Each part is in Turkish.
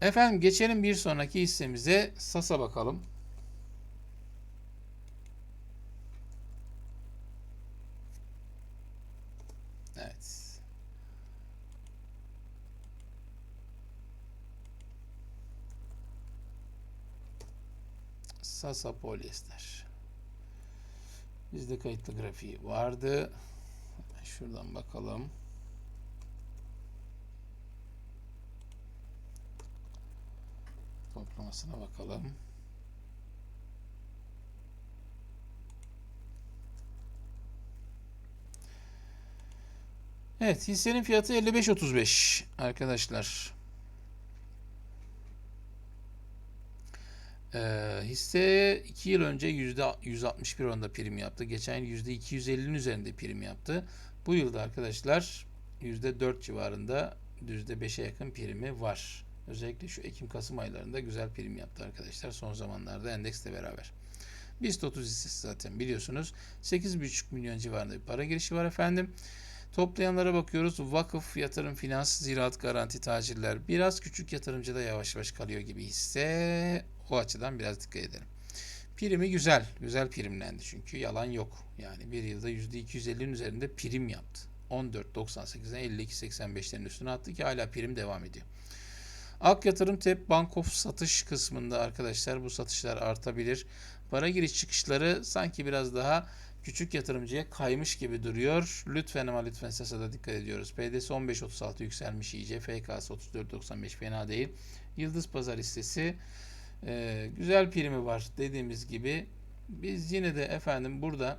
Efendim geçelim bir sonraki hissemize. Sas'a bakalım. Evet. Sasa polyester. Bizde kayıtlı grafiği vardı. Şuradan bakalım. Toplamasına bakalım. Evet, hissenin fiyatı 55.35 arkadaşlar. Ee, hisse 2 yıl önce %161 oranında prim yaptı. Geçen yıl %250'nin üzerinde prim yaptı. Bu yılda arkadaşlar %4 civarında %5'e yakın primi var. Özellikle şu Ekim-Kasım aylarında güzel prim yaptı arkadaşlar. Son zamanlarda endeksle beraber. BIST 30 hissesi zaten biliyorsunuz. 8,5 milyon civarında bir para girişi var efendim. Toplayanlara bakıyoruz. Vakıf, yatırım, finans, ziraat, garanti, tacirler. Biraz küçük yatırımcıda yavaş yavaş kalıyor gibi hisse. O açıdan biraz dikkat edelim. Primi güzel. Güzel primlendi çünkü yalan yok. Yani bir yılda %250'nin üzerinde prim yaptı. 14.98'den 52.85'lerin üstüne attı ki hala prim devam ediyor. Ak Yatırım TEP Bankof satış kısmında arkadaşlar bu satışlar artabilir. Para giriş çıkışları sanki biraz daha küçük yatırımcıya kaymış gibi duruyor. Lütfen ama lütfen SASA'da dikkat ediyoruz. PDS 15.36 yükselmiş iyice. FKS 34.95 fena değil. Yıldız Pazar hissesi e, güzel primi var dediğimiz gibi. Biz yine de efendim burada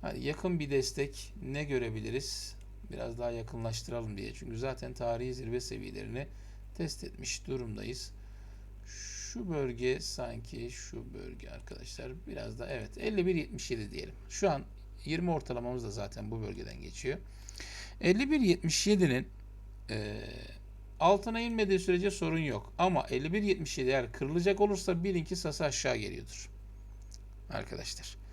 hani yakın bir destek ne görebiliriz? Biraz daha yakınlaştıralım diye. Çünkü zaten tarihi zirve seviyelerini test etmiş durumdayız. Şu bölge sanki şu bölge arkadaşlar biraz da evet 51.77 diyelim. Şu an 20 ortalamamız da zaten bu bölgeden geçiyor. 51.77'nin e, altına inmediği sürece sorun yok. Ama 51.77 eğer kırılacak olursa bilin ki sası aşağı geliyordur. Arkadaşlar.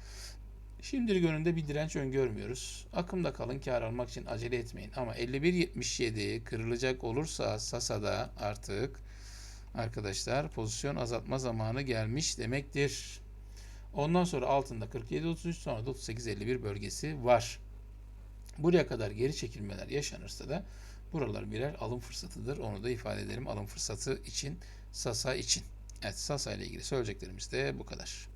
Şimdilik önünde bir direnç öngörmüyoruz. Akımda kalın kar almak için acele etmeyin. Ama 51.77 kırılacak olursa Sasa'da artık arkadaşlar pozisyon azaltma zamanı gelmiş demektir. Ondan sonra altında 47.33 sonra da 38.51 bölgesi var. Buraya kadar geri çekilmeler yaşanırsa da buralar birer alım fırsatıdır. Onu da ifade edelim alım fırsatı için Sasa için. Evet Sasa ile ilgili söyleyeceklerimiz de bu kadar.